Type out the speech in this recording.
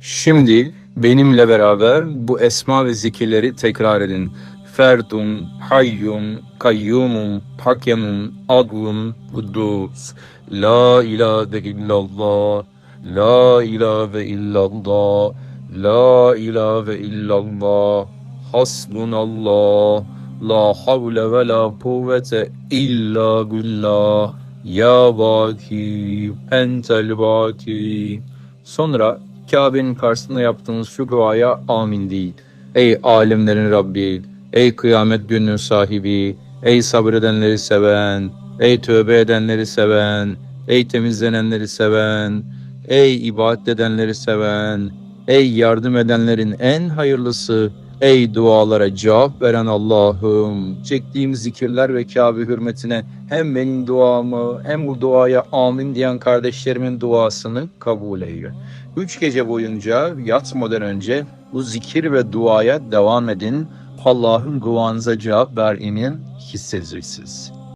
Şimdi benimle beraber bu esma ve zikirleri tekrar edin. Ferdun, hayyun, kayyumun, hakemun, adlun, kudus. La ilahe illallah, la ilahe illallah, la ilahe illallah. Hasbunallah, la havle ve la kuvvete illa billah. Ya Baki, entel Baki. Sonra Kabe'nin karşısında yaptığınız şu duaya amin değil. Ey alemlerin Rabbi, ey kıyamet gününün sahibi, ey sabredenleri seven, ey tövbe edenleri seven, ey temizlenenleri seven, ey ibadet edenleri seven, ey yardım edenlerin en hayırlısı, ey dualara cevap veren Allah'ım, çektiğim zikirler ve Kabe hürmetine hem benim duamı hem bu duaya amin diyen kardeşlerimin duasını kabul eyle. Üç gece boyunca yatmadan önce bu zikir ve duaya devam edin. Allah'ın duanıza cevap ver emin hissedirsiniz.